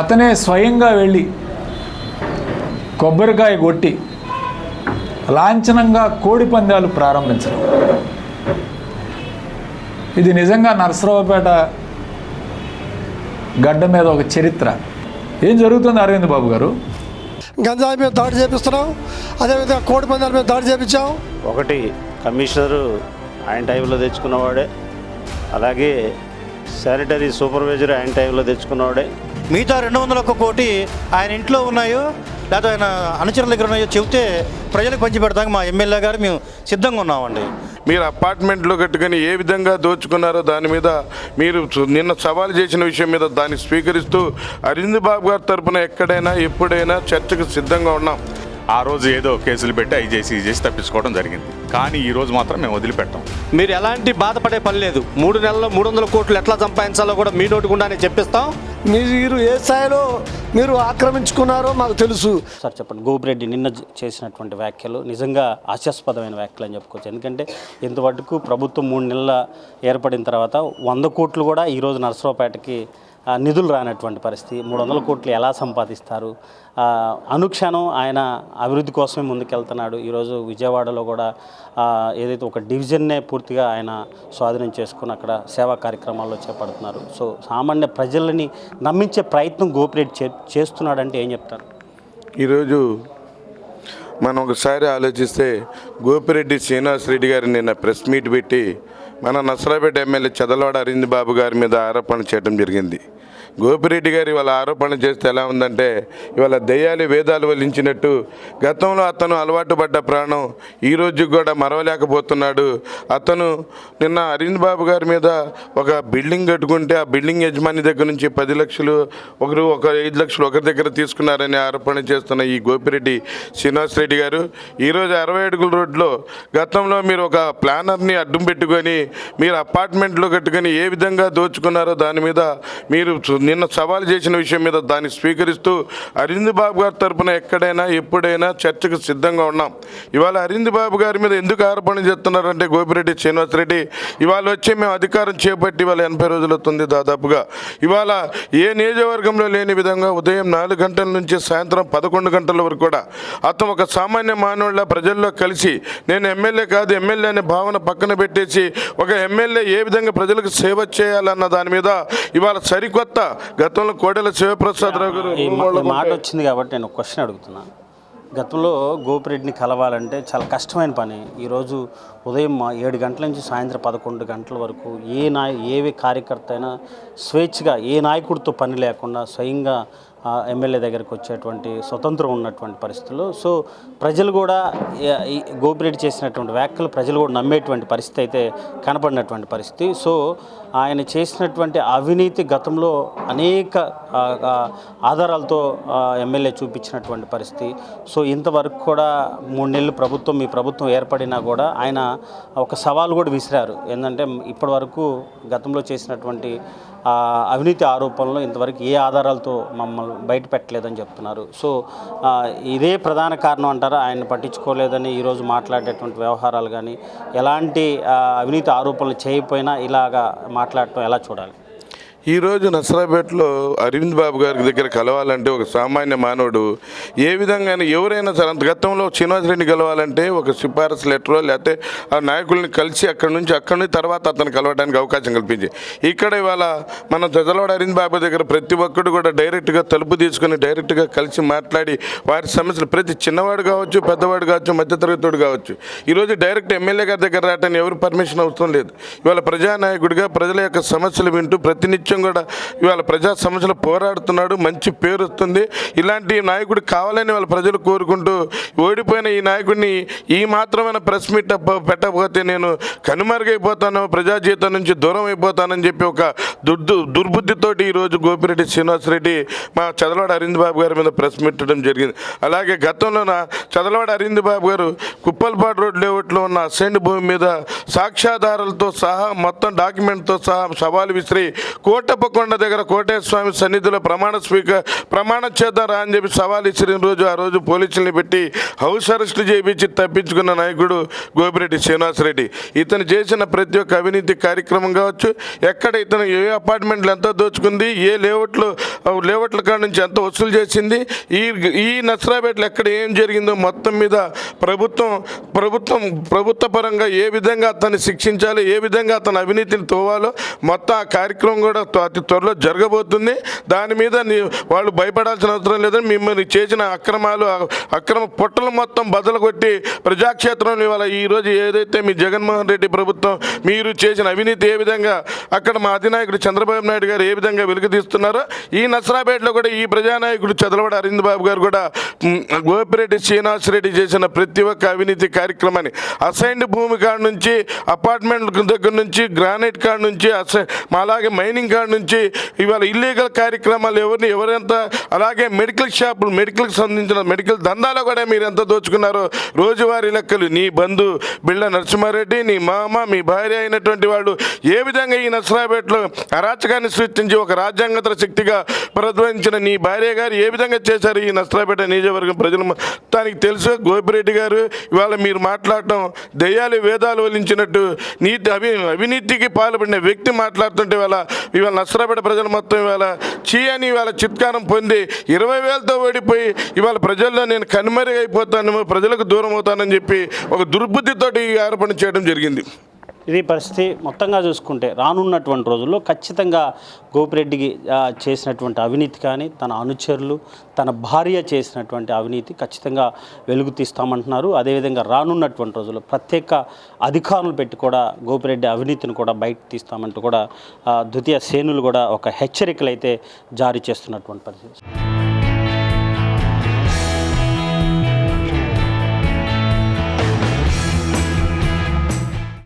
అతనే స్వయంగా వెళ్ళి కొబ్బరికాయ కొట్టి లాంఛనంగా కోడి పందాలు ప్రారంభించడం. ఇది నిజంగా నరసరావుపేట గడ్డ మీద ఒక చరిత్ర. ఏం జరుగుతుంది అరవింద్ బాబు గారు? గంజాయి మీద దాడి చేపిస్తున్నాం అదేవిధంగా కోడి పందాల మీద దాడి చేపించాం. ఒకటి కమిషనరు ఆయన టైంలో తెచ్చుకున్నవాడే అలాగే శానిటరీ సూపర్వైజర్ ఆయన టైంలో తెచ్చుకున్నవాడే. మిగతా రెండు వందల ఒక్క కోటి ఆయన ఇంట్లో ఉన్నాయో లేకపోతే ఆయన అనుచరుల దగ్గర ఉన్నాయో చెబితే ప్రజలకు పంచి మా ఎమ్మెల్యే గారు మేము సిద్ధంగా ఉన్నామండి. మీరు అపార్ట్మెంట్లో కట్టుకొని ఏ విధంగా దోచుకున్నారో దాని మీద మీరు నిన్న సవాల్ చేసిన విషయం మీద దాన్ని స్వీకరిస్తూ అరవింద్ బాబు గారి తరపున ఎక్కడైనా ఎప్పుడైనా చర్చకు సిద్ధంగా ఉన్నాం. ఆ రోజు ఏదో కేసులు పెట్టి అవి చేసి తప్పించుకోవడం జరిగింది. కానీ ఈ రోజు మాత్రం మేము వదిలిపెట్టాం. మీరు ఎలాంటి బాధపడే పని లేదు. మూడు నెలల్లో మూడు వందల కోట్లు ఎట్లా సంపాదించాలో కూడా మీ నోటి గుండానే చెప్పిస్తాం. మీరు ఏ స్థాయిలో మీరు ఆక్రమించుకున్నారో మాకు తెలుసు. సార్ చెప్పండి. గోపిరెడ్డి నిన్న చేసినటువంటి వ్యాఖ్యలు నిజంగా హాస్యాస్పదమైన వ్యాఖ్యలు అని చెప్పుకోవచ్చు. ఎందుకంటే ఇంతవరకు ప్రభుత్వం మూడు నెలల ఏర్పడిన తర్వాత వంద కోట్లు కూడా ఈరోజు నరసరావుపేటకి నిధులు రానటువంటి పరిస్థితి. మూడు వందల కోట్లు ఎలా సంపాదిస్తారు? అనుక్షణం ఆయన అభివృద్ధి కోసమే ముందుకెళ్తున్నాడు. ఈరోజు విజయవాడలో కూడా ఏదైతే ఒక డివిజన్నే పూర్తిగా ఆయన స్వాధీనం చేసుకుని అక్కడ సేవా కార్యక్రమాల్లో చేపడుతున్నారు. సో సామాన్య ప్రజలని నమ్మించే ప్రయత్నం గోపిరెడ్డి చే చేస్తున్నాడంటే ఏం చెప్తారు? ఈరోజు మనం ఒకసారి ఆలోచిస్తే గోపిరెడ్డి శ్రీనివాస్ రెడ్డి గారు నిన్న ప్రెస్ మీట్ పెట్టి మన నసరాపేట ఎమ్మెల్యే చదలవాడ అరవింద్ బాబు గారి మీద ఆరోపణ చేయడం జరిగింది. గోపిరెడ్డి గారు ఇవాళ ఆరోపణ చేస్తే ఎలా ఉందంటే ఇవాళ దయ్యాలు వేదాలు వలించినట్టు గతంలో అతను అలవాటు పడ్డ ప్రాణం ఈ రోజు కూడా మరవలేకపోతున్నాడు. అతను నిన్న అరవింద్ బాబు గారి మీద ఒక బిల్డింగ్ కట్టుకుంటే ఆ బిల్డింగ్ యజమాని దగ్గర నుంచి పది లక్షలు ఒకరు ఒక ఐదు లక్షలు ఒకరి దగ్గర తీసుకున్నారని ఆరోపణ చేస్తున్న ఈ గోపిరెడ్డి శ్రీనివాస్ రెడ్డి గారు ఈరోజు అరవై అడుగుల రోడ్లో గతంలో మీరు ఒక ప్లానర్ని అడ్డం పెట్టుకొని మీరు అపార్ట్మెంట్లో కట్టుకొని ఏ విధంగా దోచుకున్నారో దాని మీద మీరు నిన్న సవాల్ చేసిన విషయం మీద దాన్ని స్వీకరిస్తూ అరవింద్ బాబు గారి తరపున ఎక్కడైనా ఎప్పుడైనా చర్చకు సిద్ధంగా ఉన్నాం. ఇవాళ అరవింద్ బాబు గారి మీద ఎందుకు ఆరోపణ చేస్తున్నారంటే గోపిరెడ్డి శ్రీనివాసరెడ్డి ఇవాళ వచ్చి మేము అధికారం చేపట్టి ఇవాళ ఎనభై రోజులు అవుతుంది దాదాపుగా. ఇవాళ ఏ నియోజకవర్గంలో లేని విధంగా ఉదయం నాలుగు గంటల నుంచి సాయంత్రం పదకొండు గంటల వరకు కూడా అతను ఒక సామాన్య మానవుళ్ళ ప్రజల్లో కలిసి నేను ఎమ్మెల్యే కాదు ఎమ్మెల్యే అనే భావన పక్కన పెట్టేసి ఒక ఎమ్మెల్యే ఏ విధంగా ప్రజలకు సేవ చేయాలన్న దాని మీద ఇవాళ సరికొత్త గతంలో కోడెల శివప్రసాదరావు గారు మాట వచ్చింది కాబట్టి నేను ఒక క్వశ్చన్ అడుగుతున్నాను గతంలో గోపిరెడ్డిని కలవాలంటే చాలా కష్టమైన పని. ఈరోజు ఉదయం ఏడు గంటల నుంచి సాయంత్రం పదకొండు గంటల వరకు ఏ నాయ ఏ కార్యకర్త అయినా స్వేచ్ఛగా ఏ నాయకుడితో పని లేకుండా స్వయంగా ఎమ్మెల్యే దగ్గరికి వచ్చేటువంటి స్వతంత్రం ఉన్నటువంటి పరిస్థితులు. సో ప్రజలు కూడా ఈ- గోపిరెడ్డి చేసినటువంటి వ్యాఖ్యలు ప్రజలు కూడా నమ్మేటువంటి పరిస్థితి అయితే కనపడినటువంటి పరిస్థితి. సో ఆయన చేసినటువంటి అవినీతి గతంలో అనేక ఆధారాలతో ఎమ్మెల్యే చూపించినటువంటి పరిస్థితి. సో ఇంతవరకు కూడా మూడు నెలలు ప్రభుత్వం మీ ప్రభుత్వం ఏర్పడినా కూడా ఆయన ఒక సవాల్ కూడా విసిరారు. ఏంటంటే ఇప్పటి వరకు గతంలో చేసినటువంటి అవినీతి ఆరోపణలు ఇంతవరకు ఏ ఆధారాలతో మమ్మల్ని బయట పెట్టలేదని చెప్తున్నారు. సో ఇదే ప్రధాన కారణం అంటారా? ఆయన పట్టించుకోలేదని ఈరోజు మాట్లాడేటువంటి వ్యవహారాలు కానీ ఎలాంటి అవినీతి ఆరోపణలు చేయకపోయినా ఇలాగా మాట్లాడటం ఎలా చూడాలి? ఈరోజు నసరాపేటలో అరవింద్ బాబు గారి దగ్గర కలవాలంటే ఒక సామాన్య మానవుడు ఏ విధంగా ఎవరైనా సరే అంత గతంలో శ్రీనివాసరెడ్డి కలవాలంటే ఒక సిఫారసు లెటరో లేకపోతే ఆ నాయకుల్ని కలిసి అక్కడి నుంచి అక్కడి నుంచి తర్వాత అతను కలవడానికి అవకాశం కల్పించి. ఇక్కడ ఇవాళ మన తెజలవాడ అరవింద్ బాబు దగ్గర ప్రతి ఒక్కడు కూడా డైరెక్ట్గా తలుపు తీసుకుని డైరెక్ట్గా కలిసి మాట్లాడి వారి సమస్యలు ప్రతి చిన్నవాడు కావచ్చు పెద్దవాడు కావచ్చు మధ్యతరగతివాడు కావచ్చు. ఈరోజు డైరెక్ట్ ఎమ్మెల్యే గారి దగ్గర రావటానికి ఎవరు పర్మిషన్ అవసరం లేదు. ఇవాళ ప్రజానాయకుడిగా ప్రజల యొక్క సమస్యలు వింటూ ప్రతినిత్యం కూడా ఇవాళ ప్రజా సమస్యలు పోరాడుతున్నాడు మంచి పేరు వస్తుంది. ఇలాంటి నాయకుడు కావాలని వాళ్ళ ప్రజలు కోరుకుంటూ ఓడిపోయిన ఈ నాయకుడిని ఈ మాత్రమైన ప్రెస్ మీట్ పెట్టకపోతే నేను కనుమరుగైపోతాను ప్రజా జీవితం నుంచి దూరం అయిపోతానని చెప్పి ఒక దుర్దు దుర్బుద్ధితోటి ఈరోజు గోపిరెడ్డి శ్రీనివాసరెడ్డి మా చదలవాడ అరవింద్ బాబు గారి మీద ప్రెస్ పెట్టడం జరిగింది. అలాగే గతంలోన చదలవాడ అరవింద్ బాబు గారు కుప్పల్పాడు రోడ్ లేఅవుట్లో ఉన్న అసెండ్ భూమి మీద సాక్ష్యాధారాలతో సహా మొత్తం డాక్యుమెంట్తో సహా సవాలు విసిరి కోర్టు కోటప్పకొండ దగ్గర కోటేశ్వర స్వామి సన్నిధిలో ప్రమాణ స్వీక ప్రమాణం చేద్దారా అని చెప్పి సవాల్ ఇచ్చిన రోజు ఆ రోజు పోలీసుల్ని పెట్టి హౌస్ అరెస్టులు చేయించి తప్పించుకున్న నాయకుడు గోపిరెడ్డి శ్రీనివాసరెడ్డి. ఇతను చేసిన ప్రతి ఒక్క అవినీతి కార్యక్రమం కావచ్చు ఎక్కడ ఇతను ఏ అపార్ట్మెంట్లు ఎంత దోచుకుంది ఏ లేఅవుట్లు లేఅవుట్ల కాడ నుంచి ఎంత వసూలు చేసింది ఈ ఈ నసరాపేటలో ఎక్కడ ఏం జరిగిందో మొత్తం మీద ప్రభుత్వం ప్రభుత్వం ప్రభుత్వ పరంగా ఏ విధంగా అతన్ని శిక్షించాలి ఏ విధంగా అతను అవినీతిని తోవాలో మొత్తం ఆ కార్యక్రమం కూడా అతి త్వరలో జరగబోతుంది. దాని మీద నీ- వాళ్ళు భయపడాల్సిన అవసరం లేదని మిమ్మల్ని చేసిన అక్రమాలు అక్రమ పుట్టలు మొత్తం బదులు కొట్టి ప్రజాక్షేత్రంలో ఇవాళ ఈరోజు ఏదైతే మీ జగన్మోహన్ రెడ్డి ప్రభుత్వం మీరు చేసిన అవినీతి ఏ విధంగా అక్కడ మా అధినాయకుడు చంద్రబాబు నాయుడు గారు ఏ విధంగా వెలుగుతీస్తున్నారో ఈ నసరాపేటలో కూడా ఈ ప్రజానాయకుడు చదలవాడ అరవింద్ బాబు గారు కూడా గోపిరెడ్డి శ్రీనివాస్ రెడ్డి చేసిన ప్రతి ఒక్క అవినీతి కార్యక్రమాన్ని అసైన్డ్ భూమి కాడ నుంచి అపార్ట్మెంట్ దగ్గర నుంచి గ్రానైట్ కాడ నుంచి అసై అలాగే మైనింగ్ కాడి నుంచి ఇవాళ ఇల్లీగల్ కార్యక్రమాలు ఎవరిని ఎవరెంత అలాగే మెడికల్ షాపులు మెడికల్కి సంబంధించిన మెడికల్ దందాలో కూడా మీరు ఎంత దోచుకున్నారో రోజువారీ లెక్కలు. నీ బంధు బిళ్ళ నరసింహారెడ్డి నీ మామ మీ భార్య అయినటువంటి వాళ్ళు ఏ విధంగా ఈ నసరాపేటలో అరాచకాన్ని సృష్టించి ఒక రాజ్యాంగతర శక్తిగా ప్రధ్వనించిన నీ భార్య గారు ఏ విధంగా చేశారు ఈ నసరాపేట నియోజకవర్గం ప్రజలు? మొత్తానికి తెలుసు గోపిరెడ్డి గారు ఇవాళ మీరు మాట్లాడటం దయ్యాలు వేదాలు వలించినట్టు నీతి అవి అవినీతికి పాల్పడిన వ్యక్తి మాట్లాడుతుంటే ఇవాళ ఇవాళ నసరాపేట ప్రజలు మొత్తం ఇవాళ చీ అని ఇవాళ చిత్కారం పొంది ఇరవై వేలతో ఓడిపోయి ఇవాళ ప్రజల్లో నేను కనుమరుగైపోతాను ప్రజలకు దూరం అవుతానని చెప్పి ఒక దుర్బుద్ధితోటి ఈ ఆరోపణ చేయడం జరిగింది. ఇది పరిస్థితి మొత్తంగా చూసుకుంటే రానున్నటువంటి రోజుల్లో ఖచ్చితంగా గోపిరెడ్డికి చేసినటువంటి అవినీతి కానీ తన అనుచరులు తన భార్య చేసినటువంటి అవినీతి ఖచ్చితంగా వెలుగు తీస్తామంటున్నారు. అదేవిధంగా రానున్నటువంటి రోజుల్లో ప్రత్యేక అధికారులు పెట్టి కూడా గోపిరెడ్డి అవినీతిని కూడా బయట తీస్తామంటూ కూడా ద్వితీయ శ్రేణులు కూడా ఒక హెచ్చరికలు అయితే జారీ చేస్తున్నటువంటి పరిస్థితి.